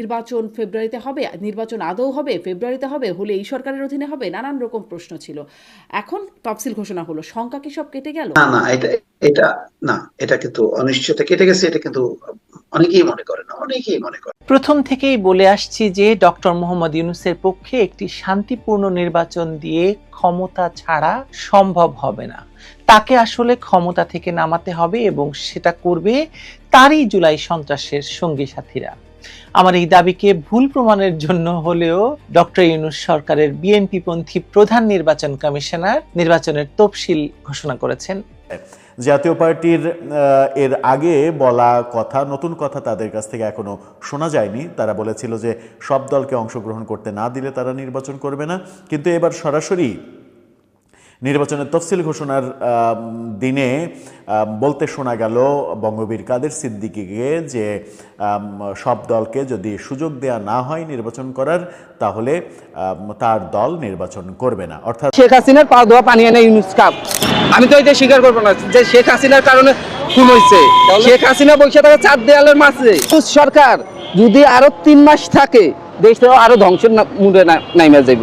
নির্বাচন ফেব্রুয়ারিতে হবে নির্বাচন আদৌ হবে ফেব্রুয়ারিতে হবে হলে এই সরকারের অধীনে হবে নানান রকম প্রশ্ন ছিল। এখন তফসিল ঘোষণা হলো শঙ্কা কি সব কেটে গেল? না না এটা এটা না এটা কিন্তু অনিশ্চয়তা কেটে গেছে এটা কিন্তু অনেকেই মনে করে না অনেকেই মনে করে প্রথম থেকেই বলে আসছি যে ডক্টর মোহাম্মদ ইউনুসের পক্ষে একটি শান্তিপূর্ণ নির্বাচন দিয়ে ক্ষমতা ছাড়া সম্ভব হবে না। তাকে আসলে ক্ষমতা থেকে নামাতে হবে এবং সেটা করবে তারই জুলাই সন্ত্রাসের সঙ্গী সাথীরা। আমার এই দাবিকে ভুল প্রমাণের জন্য হলেও ডক্টর ইউনুস সরকারের বিএনপি পন্থী প্রধান নির্বাচন কমিশনার নির্বাচনের তফসিল ঘোষণা করেছেন। জাতীয় পার্টির এর আগে বলা কথা, নতুন কথা তাদের কাছ থেকে এখনও শোনা যায়নি। তারা বলেছিল যে সব দলকে অংশগ্রহণ করতে না দিলে তারা নির্বাচন করবে না। কিন্তু এবার সরাসরি নির্বাচনের তফসিল ঘোষণার দিনে বলতে শোনা গেল বঙ্গবীর কাদের সিদ্দিকীকে যে সব দলকে যদি সুযোগ দেয়া না হয় নির্বাচন করার তাহলে তার দল নির্বাচন করবে না। অর্থাৎ শেখ হাসিনার পা ধোয়া পানি এনে ইউনুস কাপ। আমি তো এটা স্বীকার করব না যে শেখ হাসিনার কারণে খুন হয়েছে। শেখ হাসিনা বসে থাকে চার দেয়ালের মাঝে। সরকার যদি আরও তিন মাস থাকে দেশটা আরও ধ্বংসের না- মুড়ে না- নাইমা যাইব।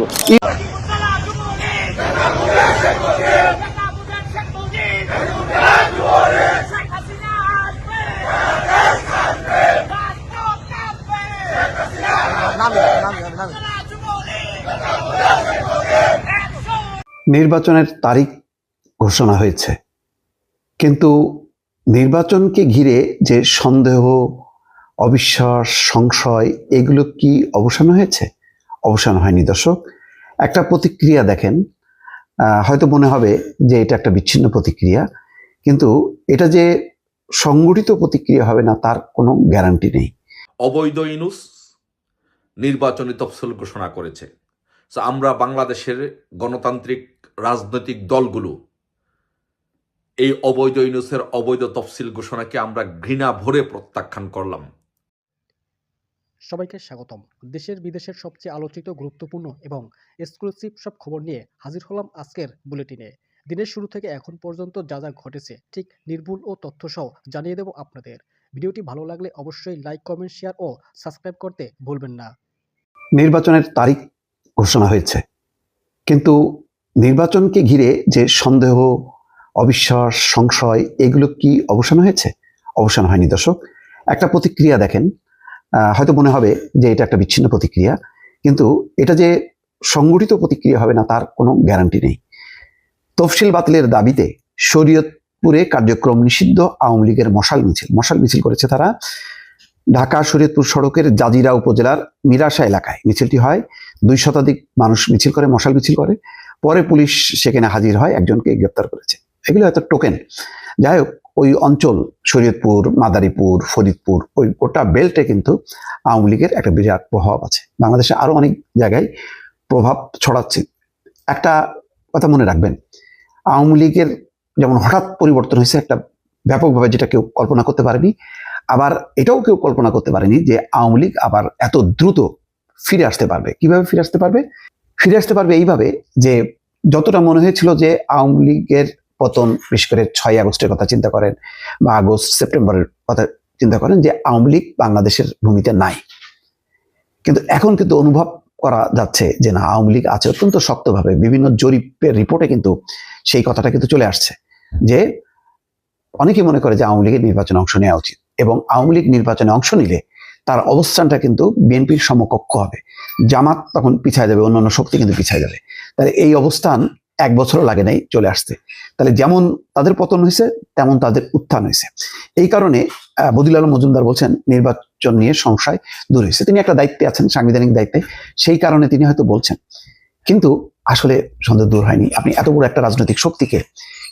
নির্বাচনের তারিখ ঘোষণা হয়েছে। কিন্তু নির্বাচনকে ঘিরে যে সন্দেহ, অবিশ্বাস, সংশয়, এগুলো কি অবসান হয়েছে? অবসান হয়নি, দর্শক। একটা প্রতিক্রিয়া দেখেন হয়তো মনে হবে যে এটা একটা বিচ্ছিন্ন প্রতিক্রিয়া, কিন্তু এটা যে সংগঠিত প্রতিক্রিয়া হবে না, তার কোনো গ্যারান্টি নেই। অবৈধ ইনুস নির্বাচনী তফসিল ঘোষণা করেছে। আমরা বাংলাদেশের গণতান্ত্রিক রাজনৈতিক দলগুলো এই অবৈধ ইনুসের অবৈধ তফসিল ঘোষণাকে আমরা ঘৃণা ভরে প্রত্যাখ্যান করলাম। সবাইকে স্বাগতম। দেশের বিদেশের সবচেয়ে আলোচিত, গুরুত্বপূর্ণ এবং এক্সক্লুসিভ সব খবর নিয়ে হাজির হলাম আজকের বুলেটিনে। দিনের শুরু থেকে এখন পর্যন্ত যা যা ঘটেছে, ঠিক নির্ভুল ও তথ্যসহ জানিয়ে দেব আপনাদের। ভিডিওটি ভালো লাগলে অবশ্যই লাইক কমেন্ট শেয়ার ও সাবস্ক্রাইব করতে ভুলবেন না। নির্বাচনের তারিখ ঘোষণা হয়েছে। কিন্তু নির্বাচনকে ঘিরে যে সন্দেহ, অবিশ্বাস, সংশয়, এগুলো কি অবসান হয়েছে? অবসান হয়নি, দর্শক। একটা প্রতিক্রিয়া দেখেন হয়তো মনে হবে যে এটা একটা বিচ্ছিন্ন প্রতিক্রিয়া, কিন্তু এটা যে সংগঠিত প্রতিক্রিয়া হবে না, তার কোনো গ্যারান্টি নেই। তফসিল বাতিলের দাবিতে শরীয়তপুরে কার্যক্রম নিষিদ্ধ আওয়ামী লীগের মশাল মিছিল। মশাল মিছিল করেছে তারা ঢাকা শরীয়তপুর সড়কের জাজিরা উপজেলার মিরাশা এলাকায়। মিছিলটি হয়, দুই শতাধিক মানুষ মিছিল করে, মশাল মিছিল করে। পরে পুলিশ সেখানে হাজির হয়, একজনকে গ্রেপ্তার করেছে। এগুলো হয়তো টোকেন। যাই হোক ওই অঞ্চল, শরীয়তপুর, মাদারীপুর, ফরিদপুর, ওই গোটা বেল্টে কিন্তু আওয়ামী লীগের একটা বিরাট প্রভাব আছে। বাংলাদেশে আরও অনেক জায়গায় প্রভাব ছড়াচ্ছে। একটা কথা মনে রাখবেন, আওয়ামী লীগের যেমন হঠাৎ পরিবর্তন হয়েছে, একটা ব্যাপকভাবে যেটা কেউ কল্পনা করতে পারেনি, আবার এটাও কেউ কল্পনা করতে পারেনি যে আওয়ামী লীগ আবার এত দ্রুত ফিরে আসতে পারবে। কীভাবে ফিরে আসতে পারবে? ফিরে আসতে পারবে এইভাবে যে যতটা মনে হয়েছিল যে আওয়ামী লীগের পতন বিশেষ করে ছয় আগস্টের কথা চিন্তা করেন বা আগস্ট সেপ্টেম্বরের কথা চিন্তা করেন যে আওয়ামী লীগ বাংলাদেশের ভূমিতে নাই। কিন্তু এখন কিন্তু অনুভব করা যাচ্ছে যে না, আওয়ামী লীগ আছে অত্যন্ত শক্তভাবে, বিভিন্ন জরিপের রিপোর্টে কিন্তু সেই কথাটা কিন্তু চলে আসছে যে অনেকেই মনে করে যে আওয়ামী লীগের নির্বাচনে অংশ নেওয়া উচিত এবং আওয়ামী লীগ নির্বাচনে অংশ নিলে তার অবস্থানটা কিন্তু বিএনপির সমকক্ষ হবে। জামাত তখন পিছায় যাবে, অন্যান্য শক্তি কিন্তু পিছায় যাবে। তাহলে এই অবস্থান এক বছরও লাগে নাই চলে আসতে। তাহলে যেমন তাদের পতন হয়েছে তেমন তাদের উত্থান হয়েছে। এই কারণে বদিল আলম মজুমদার বলছেন নির্বাচন নিয়ে সংশয় দূর হয়েছে। তিনি একটা দায়িত্বে আছেন সাংবিধানিক দায়িত্বে। সেই কারণে তিনি হয়তো বলছেন। কিন্তু আসলে সন্দেহ দূর হয়নি। আপনি এত বড় একটা রাজনৈতিক শক্তিকে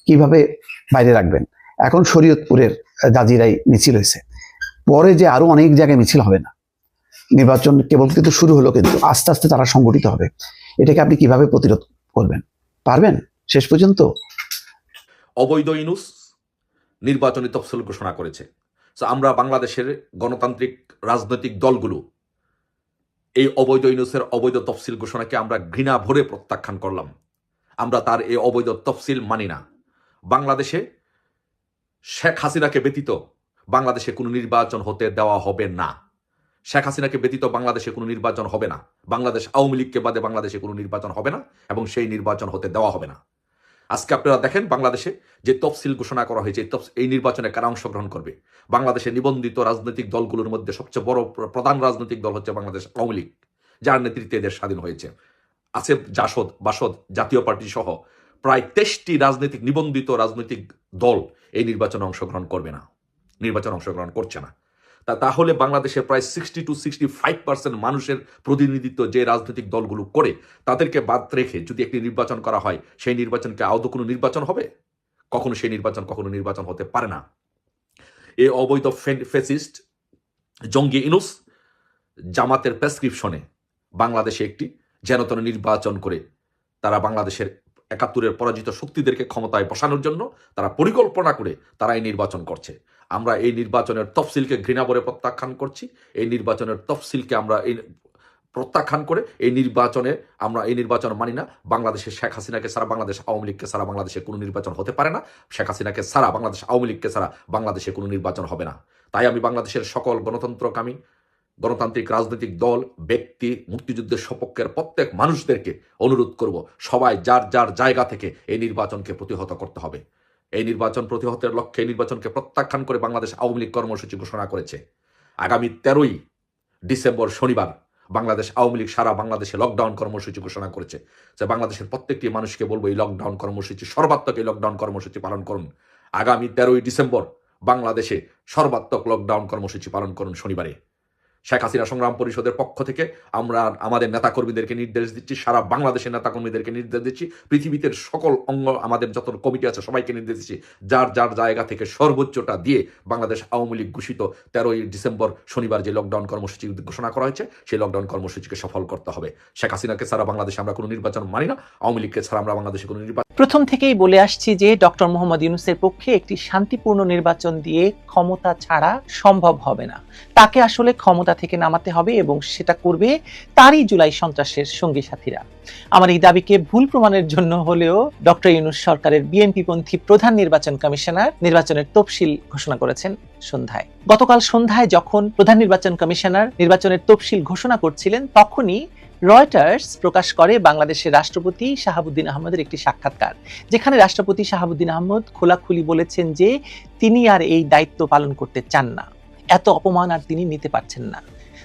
কীভাবে বাইরে রাখবেন? এখন শরীয়তপুরের আহ, জাজিরাই মিছিল হয়েছে। পরে যে আরও অনেক জায়গায় মিছিল হবে না। নির্বাচন কেবল কিন্তু শুরু হলো কিন্তু আস্তে আস্তে তারা সংগঠিত হবে। এটাকে আপনি কীভাবে প্রতিরোধ করবেন? পারবেন? শেষ পর্যন্ত। অবৈধ ইনুস নির্বাচনী তফসিল ঘোষণা করেছে। আমরা বাংলাদেশের গণতান্ত্রিক রাজনৈতিক দলগুলো এই অবৈধ ইনুসের অবৈধ তফসিল ঘোষণাকে আমরা ঘৃণা ভরে প্রত্যাখ্যান করলাম। আমরা তার এই অবৈধ তফসিল মানি না। বাংলাদেশে শেখ হাসিনাকে ব্যতীত বাংলাদেশে কোনো নির্বাচন হতে দেওয়া হবে না। শেখ হাসিনাকে ব্যতীত বাংলাদেশে কোনো নির্বাচন হবে না। বাংলাদেশ আওয়ামী লীগকে বাদে বাংলাদেশে কোনো নির্বাচন হবে না এবং সেই নির্বাচন হতে দেওয়া হবে না। আজকে আপনারা দেখেন বাংলাদেশে যে তফসিল ঘোষণা করা হয়েছে, এই নির্বাচনে কারা অংশগ্রহণ করবে? বাংলাদেশে নিবন্ধিত রাজনৈতিক দলগুলোর মধ্যে সবচেয়ে বড় প্রধান রাজনৈতিক দল হচ্ছে বাংলাদেশ আওয়ামী লীগ, যার নেতৃত্বে দেশ স্বাধীন হয়েছে। আছে জাসদ, বাসদ জাতীয় পার্টি সহ প্রায় তেইশটি রাজনৈতিক নিবন্ধিত রাজনৈতিক দল এই নির্বাচনে অংশগ্রহণ করবে না। নির্বাচনে অংশগ্রহণ করছে না। তাহলে বাংলাদেশের প্রায় sixty two sixty five percent মানুষের প্রতিনিধিত্ব যে রাজনৈতিক দলগুলো করে, তাদেরকে বাদ রেখে যদি একটি নির্বাচন করা হয়, সেই নির্বাচনকে আদৌ কোনো নির্বাচন হবে? কখনো সেই নির্বাচন, কখনো নির্বাচন হতে পারে না। এ অবৈধ ফেসিস্ট জঙ্গি ইনুস জামাতের প্রেসক্রিপশনে বাংলাদেশে একটি যেনতন নির্বাচন করে তারা বাংলাদেশের একাত্তরের পরাজিত শক্তিদেরকে ক্ষমতায় বসানোর জন্য তারা পরিকল্পনা করে তারা এই নির্বাচন করছে। আমরা এই নির্বাচনের তফসিলকে ঘৃণা করে প্রত্যাখ্যান করছি। এই নির্বাচনের তফসিলকে আমরা এই প্রত্যাখ্যান করে এই নির্বাচনে আমরা এই নির্বাচন মানি না। বাংলাদেশের শেখ হাসিনাকে সারা বাংলাদেশ আওয়ামী লীগকে সারা বাংলাদেশে কোনো নির্বাচন হতে পারে না। শেখ হাসিনাকে সারা বাংলাদেশ আওয়ামী লীগকে সারা বাংলাদেশে কোনো নির্বাচন হবে না। তাই আমি বাংলাদেশের সকল গণতন্ত্রকামী, গণতান্ত্রিক রাজনৈতিক দল, ব্যক্তি, মুক্তিযুদ্ধের সপক্ষের প্রত্যেক মানুষদেরকে অনুরোধ করব, সবাই যার যার জায়গা থেকে এই নির্বাচনকে প্রতিহত করতে হবে। এই নির্বাচন প্রতিহতের লক্ষ্যে নির্বাচনকে প্রত্যাখ্যান করে বাংলাদেশ আওয়ামী লীগ কর্মসূচি ঘোষণা করেছে। আগামী তেরোই ডিসেম্বর শনিবার বাংলাদেশ আওয়ামী লীগ সারা বাংলাদেশে লকডাউন কর্মসূচি ঘোষণা করেছে। যে বাংলাদেশের প্রত্যেকটি মানুষকে বলব, এই লকডাউন কর্মসূচি, সর্বাত্মক এই লকডাউন কর্মসূচি পালন করুন। আগামী তেরোই ডিসেম্বর বাংলাদেশে সর্বাত্মক লকডাউন কর্মসূচি পালন করুন শনিবারে। শেখ হাসিনা সংগ্রাম পরিষদের পক্ষ থেকে আমরা আমাদের নেতাকর্মীদেরকে নির্দেশ দিচ্ছি, সারা বাংলাদেশের নেতাকর্মীদেরকে নির্দেশ দিচ্ছি, পৃথিবীতে সকল অঙ্গ, আমাদের যত কমিটি আছে সবাইকে নির্দেশ দিচ্ছি, যার যার জায়গা থেকে সর্বোচ্চটা দিয়ে বাংলাদেশ আওয়ামী লীগ ঘোষিত তেরোই ডিসেম্বর শনিবার যে লকডাউন কর্মসূচি ঘোষণা করা হয়েছে, সেই লকডাউন কর্মসূচিকে সফল করতে হবে। শেখ হাসিনাকে ছাড়া বাংলাদেশে আমরা কোনো নির্বাচন মানি না, আওয়ামী লীগকে ছাড়া আমরা বাংলাদেশে কোনো নির্বাচন প্রথম থেকেই বলে আসছি যে ডক্টর মোহাম্মদ ইউনুসের পক্ষে একটি শান্তিপূর্ণ নির্বাচন দিয়ে ক্ষমতা ছাড়া সম্ভব হবে না। তাকে আসলে ক্ষমতা থেকে নামাতে হবে এবং সেটা করবে তারই জুলাই সন্ত্রাসের সঙ্গী সাথীরা। আমার এই দাবিকে ভুল প্রমাণের জন্য হলেও ডক্টর ইউনুস সরকারের বিএনপি পন্থী প্রধান নির্বাচন কমিশনার নির্বাচনের তফসিল ঘোষণা করেছেন সন্ধ্যায়। গতকাল সন্ধ্যায় যখন প্রধান নির্বাচন কমিশনার নির্বাচনের তফসিল ঘোষণা করছিলেন, তখনই রয়টার্স প্রকাশ করে বাংলাদেশের রাষ্ট্রপতি শাহাবুদ্দিন আহমদের একটি সাক্ষাৎকার। যেখানে রাষ্ট্রপতি শাহাবুদ্দিন আহমদ খোলাখুলি বলেছেন যে তিনি আর এই দায়িত্ব পালন করতে চান না। এত অপমান আর তিনি নিতে পারছেন না।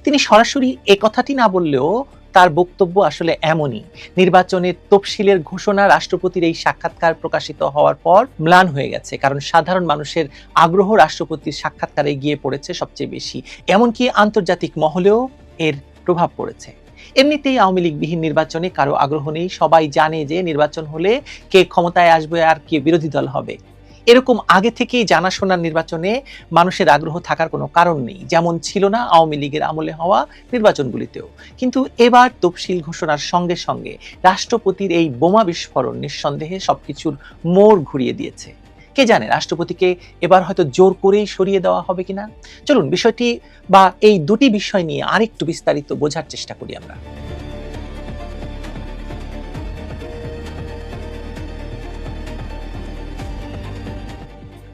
তিনি সরাসরি এ কথাটি না বললেও তার বক্তব্য আসলে এমনই। নির্বাচনের তফসিলের ঘোষণা রাষ্ট্রপতির এই সাক্ষাৎকার প্রকাশিত হওয়ার পর ম্লান হয়ে গেছে, কারণ সাধারণ মানুষের আগ্রহ রাষ্ট্রপতির সাক্ষাৎকারে গিয়ে পড়েছে সবচেয়ে বেশি। এমনকি আন্তর্জাতিক মহলেও এর প্রভাব পড়েছে। এমনিতেই আওয়ামী লীগবিহীন নির্বাচনে কারও আগ্রহ নেই। সবাই জানে যে নির্বাচন হলে কে ক্ষমতায় আসবে আর কে বিরোধী দল হবে। এরকম আগে থেকেই জানাশোনার নির্বাচনে মানুষের আগ্রহ থাকার কোনো কারণ নেই। যেমন ছিল না আওয়ামী লীগের আমলে হওয়া নির্বাচনগুলিতেও। কিন্তু এবার তফসিল ঘোষণার সঙ্গে সঙ্গে রাষ্ট্রপতির এই বোমা বিস্ফোরণ নিঃসন্দেহে সবকিছুর মোড় ঘুরিয়ে দিয়েছে। কে জানে রাষ্ট্রপতিকে এবার হয়তো জোর করেই সরিয়ে দেওয়া হবে কিনা? চলুন বিষয়টি বা এই দুটি বিষয় নিয়ে আরেকটু বিস্তারিত বোঝার চেষ্টা করি আমরা।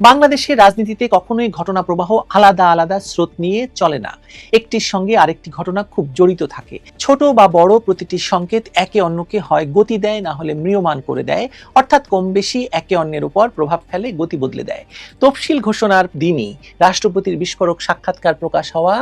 বাংলাদেশের রাজনীতিতে কখনোই ঘটনা প্রবাহ আলাদা আলাদা স্রোত নিয়ে চলে না। একটির সঙ্গে আরেকটি ঘটনা খুব জড়িত থাকে। ছোট বা বড় প্রতিটি সংকেত একে অন্যকে হয় গতি দেয়, না হলে ম্রিয়মান করে দেয়। অর্থাৎ কম বেশি একে অন্যের উপর প্রভাব ফেলে, গতি বদলে দেয়। তফসিল ঘোষণার দিনই রাষ্ট্রপতির বিস্ফোরক সাক্ষাৎকার প্রকাশ হওয়া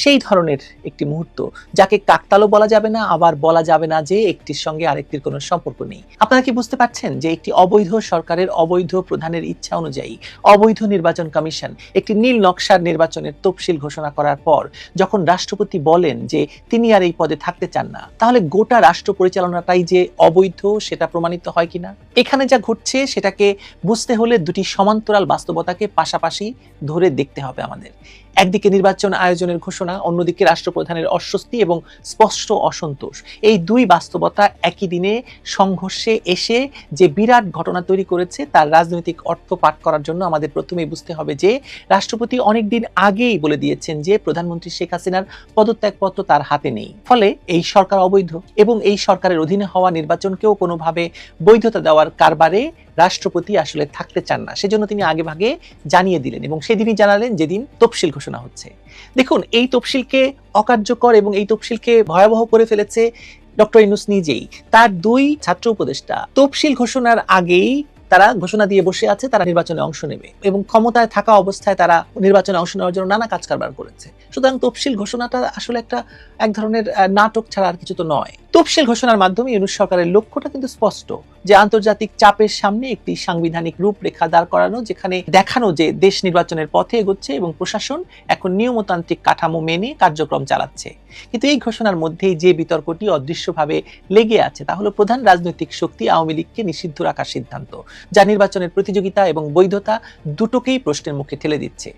সেই ধরনের একটি মুহূর্ত, যাকে কাকতালও বলা যাবে না, আবার বলা যাবে না যে একটির সঙ্গে আরেকটির কোনো সম্পর্ক নেই। আপনারা কি বুঝতে পারছেন যে একটি অবৈধ সরকারের অবৈধ প্রধানের ইচ্ছা অনুযায়ী অবৈধ নির্বাচন কমিশন একটি নীল নকশার নির্বাচনের তফসিল ঘোষণা করার পর যখন রাষ্ট্রপতি বলেন যে তিনি আর এই পদে থাকতে চান না, তাহলে গোটা রাষ্ট্র পরিচালনাটাই যে অবৈধ সেটা প্রমাণিত হয় কিনা? এখানে যা ঘটছে সেটাকে বুঝতে হলে দুটি সমান্তরাল বাস্তবতাকে পাশাপাশি ধরে দেখতে হবে আমাদের। একদিকে নির্বাচন আয়োজনের ঘোষণা, অন্যদিকে রাষ্ট্রপ্রধানের অস্বস্তি এবং স্পষ্ট অসন্তোষ। এই দুই বাস্তবতা একই দিনে সংঘর্ষে এসে যে বিরাট ঘটনা তৈরি করেছে, তার রাজনৈতিক অর্থ পাঠ করার জন্য আমাদের প্রথমেই বুঝতে হবে যে, রাষ্ট্রপতি অনেকদিন আগেই বলে দিয়েছেন যে, প্রধানমন্ত্রী শেখ হাসিনার পদত্যাগপত্র তার হাতে নেই। ফলে এই সরকার অবৈধ এবং এই সরকারের অধীনে হওয়া নির্বাচনকেও কোনোভাবে বৈধতা দেওয়ার কারবারে রাষ্ট্রপতি আসলে থাকতে চান না। সেজন্য তিনি আগে ভাগে জানিয়ে দিলেন এবং সেদিনই জানালেন যেদিন তফসিল ঘোষণা হচ্ছে। দেখুন, এই তফসিলকে অকার্যকর এবং এই তফসিলকে ভয়াবহ করে ফেলেছে ডক্টর ইনুস নিজেই। তার দুই ছাত্র উপদেষ্টা। তফসিল ঘোষণার আগেই তারা ঘোষণা দিয়ে বসে আছে, তারা নির্বাচনে অংশ নেবে এবং ক্ষমতায় থাকা অবস্থায় তারা নির্বাচনে অংশ নেওয়ার জন্য নানা কাজ কারবার করেছে। সুতরাং তফসিল ঘোষণাটা আসলে একটা, এক ধরনের নাটক ছাড়া আর কিছু তো নয়। তফসিল ঘোষণার মাধ্যমে ইউনুস সরকারের লক্ষ্যটা কিন্তু স্পষ্ট, যে আন্তর্জাতিক চাপের সামনে একটি সাংবিধানিক রূপরেখা দাঁড় করানো, যেখানে দেখানো যে দেশ নির্বাচনের পথে এগোচ্ছে এবং প্রশাসন এখন নিয়মতান্ত্রিক কাঠামো মেনে কার্যক্রম চালাচ্ছে। কিন্তু এই ঘোষণার মধ্যেই যে বিতর্কটি অদৃশ্যভাবে লেগে আছে, তা হলো প্রধান রাজনৈতিক শক্তি আওয়ামী লীগকে নিষিদ্ধ রাখার সিদ্ধান্ত। যা নির্বাচনের প্রতিযোগিতা এবং বৈধতা দুটোকেই প্রশ্নের মুখে ঠেলে দিচ্ছে।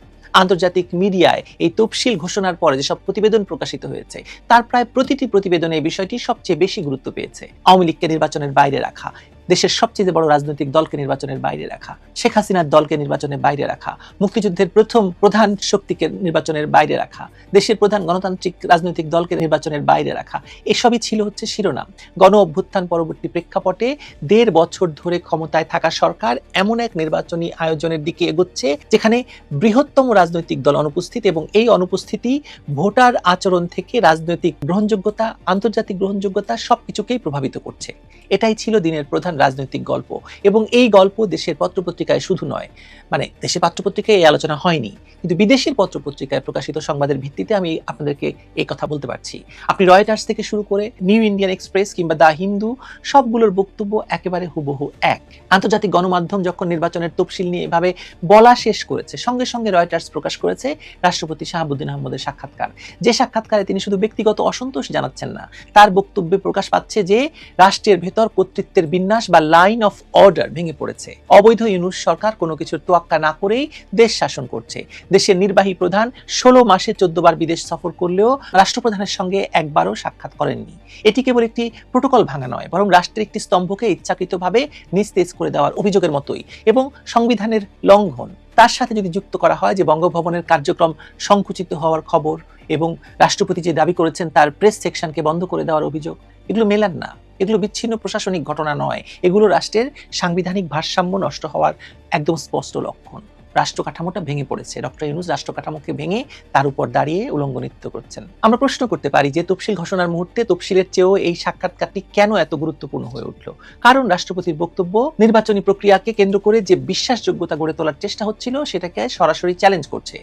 আন্তর্জাতিক মিডিয়ায় এই তফসিল ঘোষণার পরে যেসব প্রতিবেদন প্রকাশিত হয়েছে, তার প্রায় প্রতিটি প্রতিবেদনে এই বিষয়টি সবচেয়ে বেশি গুরুত্ব পেয়েছে। আওয়ামী লীগকে নির্বাচনের বাইরে রাখা দেশের সবচেয়ে বড় রাজনৈতিক দলকে নির্বাচনের বাইরে রাখা। শেখ হাসিনার দলকে নির্বাচনের বাইরে রাখা। মুক্তিযুদ্ধের প্রথম প্রধান শক্তিকে নির্বাচনের বাইরে রাখা। দেশের প্রধান গণতান্ত্রিক রাজনৈতিক দলকে নির্বাচনের বাইরে রাখা। এসবই ছিল হচ্ছে শিরোনাম। গণ অভ্যুত্থান পরবর্তী প্রেক্ষাপটে দেড় বছর ধরে ক্ষমতায় থাকা সরকার এমন এক নির্বাচনী আয়োজনের দিকে এগোচ্ছে, যেখানে বৃহত্তম রাজনৈতিক দল অনুপস্থিত এবং এই অনুপস্থিতি ভোটার আচরণ থেকে রাজনৈতিক গ্রহণযোগ্যতা, আন্তর্জাতিক গ্রহণযোগ্যতা সবকিছুকেই প্রভাবিত করছে। এটাই ছিল দিনের প্রধান রাজনৈতিক গল্প। এবং এই গল্প দেশের পত্রপত্রিকায় শুধু নয় মানে দেশের পত্রপত্রিকায় এই আলোচনা হয়নি, কিন্তু বিদেশের পত্রপত্রিকায় প্রকাশিত সংবাদের ভিত্তিতে আমি আপনাদেরকে এই কথা বলতে পারছি। আপনি রয়টার্স থেকে শুরু করে নিউ ইন্ডিয়ান এক্সপ্রেস কিংবা দা হিন্দু, সবগুলোর বক্তব্য একেবারে হুবহু এক। আন্তর্জাতিক গণমাধ্যম যখন নির্বাচনের তফসিল নিয়ে এভাবে বলা শেষ করেছে, সঙ্গে সঙ্গে রয়টার্স প্রকাশ করেছে রাষ্ট্রপতি শাহাবুদ্দিন আহমদের সাক্ষাৎকার। যে সাক্ষাৎকারে তিনি শুধু ব্যক্তিগত অসন্তোষ জানাচ্ছেন না, তার বক্তব্যে প্রকাশ পাচ্ছে যে রাষ্ট্রের ভেতর কর্তৃত্বের বিন্যাস বা লাইন অফ অর্ডার ভেঙে পড়েছে। অবৈধ ইউনুস সরকার কোনো কিছুর তোয়াক্কা না করেই দেশ শাসন করছে। দেশের নির্বাহী প্রধান ষোলো মাসে চোদ্দ বার বিদেশ সফর করলেও রাষ্ট্রপ্রধানের সঙ্গে একবারও সাক্ষাৎ করেননি। এটি কেবল একটি প্রোটোকল ভাঙা নয়, বরং রাষ্ট্রের একটি স্তম্ভকে ইচ্ছাকৃতভাবে নিস্তেজ করে দেওয়ার অভিযোগের মতোই এবং সংবিধানের লঙ্ঘন। তার সাথে যদি যুক্ত করা হয় যে বঙ্গভবনের কার্যক্রম সংকুচিত হওয়ার খবর এবং রাষ্ট্রপতি যে দাবি করেছেন তার প্রেস সেকশনকে বন্ধ করে দেওয়ার অভিযোগ, এগুলো মেলান না। এগুলো বিচ্ছিন্ন প্রশাসনিক ঘটনা নয়। এগুলো রাষ্ট্রের সাংবিধানিক ভারসাম্য নষ্ট হওয়ার একদম স্পষ্ট লক্ষণ। রাষ্ট্র কাঠামোটা ভেঙে পড়েছে। ডক্টর ইউনুস রাষ্ট্র কাঠামোকে ভেঙে তার উপর দাঁড়িয়ে উলঙ্গ নৃত্য করছেন। আমরা প্রশ্ন করতে পারি যে তফসিল ঘোষণার মুহূর্তে তফসিলের চেয়েও এই সাক্ষাৎকারটি কেন এত গুরুত্বপূর্ণ হয়ে উঠল? কারণ রাষ্ট্রপতির বক্তব্য, নির্বাচনী প্রক্রিয়াকে কেন্দ্র করে যে বিশ্বাসযোগ্যতা গড়ে তোলার চেষ্টা হচ্ছিল, সেটাকে সরাসরি চ্যালেঞ্জ করছে।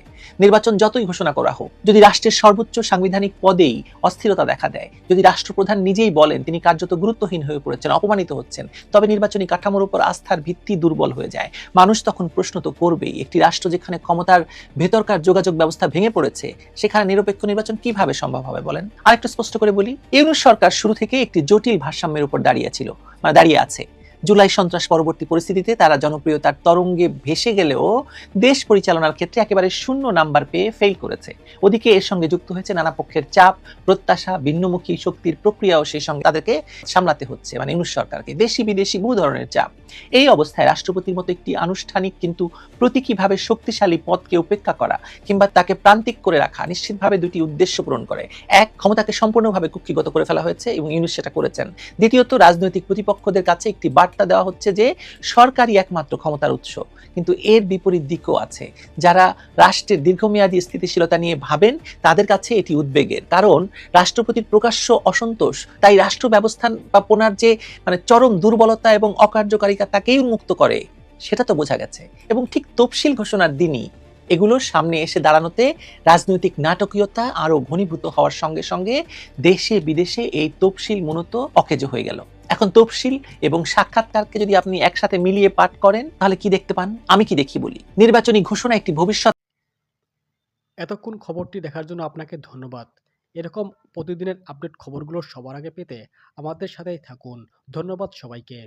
নির্বাচন যতই ঘোষণা করা হোক, যদি রাষ্ট্রের সর্বোচ্চ সাংবিধানিক পদেই অস্থিরতা দেখা দেয়, যদি রাষ্ট্রপ্রধান নিজেই বলেন তিনি কার্যত গুরুত্বহীন হয়ে পড়েছেন, অপমানিত হচ্ছেন, তবে নির্বাচনী কাঠামোর উপর আস্থার ভিত্তি দুর্বল হয়ে যায়। মানুষ তখন প্রশ্ন তো করবেই। একটি রাষ্ট্র যেখানে ক্ষমতার ভেতরকার যোগাযোগ ব্যবস্থা ভেঙে পড়েছে, সেখানে নিরপেক্ষ নির্বাচন কীভাবে সম্ভব হবে বলেন? আরেকটু স্পষ্ট করে বলি, ইউনুস সরকার শুরু থেকে একটি জটিল ভারসাম্যের উপর দাঁড়িয়েছিল মানে দাঁড়িয়ে আছে। জুলাই সন্ত্রাস পরবর্তী পরিস্থিতিতে তারা জনপ্রিয়তার তরঙ্গে ভেসে গেলেও দেশ পরিচালনার ক্ষেত্রে একেবারে শূন্য নাম্বার পেয়ে ফেল করেছে। ওদিকে এর সঙ্গে যুক্ত হয়েছে নানা পক্ষের চাপ, প্রত্যাশা, ভিন্নমুখী শক্তির প্রক্রিয়াও সেই সঙ্গে তাদেরকে সামলাতে হচ্ছে মানে ইউনুস সরকারকে। দেশি বিদেশি বহু ধরনের চাপ। এই অবস্থায় রাষ্ট্রপতির মতো একটি আনুষ্ঠানিক কিন্তু প্রতীকীভাবে শক্তিশালী পদকে উপেক্ষা করা কিংবা তাকে প্রান্তিক করে রাখা নিশ্চিতভাবে দুটি উদ্দেশ্য পূরণ করে। এক, ক্ষমতাকে সম্পূর্ণভাবে কুক্ষিগত করে ফেলা হয়েছে এবং ইউনুস সেটা করেছেন। দ্বিতীয়ত, রাজনৈতিক প্রতিপক্ষদের কাছে একটি বার্তা দেওয়া হচ্ছে যে সরকারই একমাত্র ক্ষমতার উৎস। কিন্তু এর বিপরীত দিকও আছে। যারা রাষ্ট্রের দীর্ঘমেয়াদী স্থিতিশীলতা নিয়ে ভাবেন, তাদের কাছে এটি উদ্বেগের। কারণ রাষ্ট্রপতির প্রকাশ্য অসন্তোষ, তাই রাষ্ট্র ব্যবস্থাপনার যে মানে চরম দুর্বলতা এবং অকার্যকারিতা তাকেই উন্মুক্ত করে, সেটা তো বোঝা গেছে। এবং ঠিক তফসিল ঘোষণার দিনই এগুলোর সামনে এসে দাঁড়ানোতে রাজনৈতিক নাটকীয়তা আরও ঘনীভূত হওয়ার সঙ্গে সঙ্গে দেশে বিদেশে এই তফসিল মূলত অকেজো হয়ে গেল। এখন তফসিল এবং সাক্ষাৎকারকে যদি আপনি একসাথে মিলিয়ে পাঠ করেন, তাহলে কি দেখতে পান? আমি কি দেখি বলি? নির্বাচনী ঘোষণা একটি ভবিষ্যৎ এতক্ষণ খবরটি দেখার জন্য আপনাকে ধন্যবাদ। এরকম প্রতিদিনের আপডেট খবরগুলো সবার আগে পেতে আমাদের সাথেই থাকুন। ধন্যবাদ সবাইকে।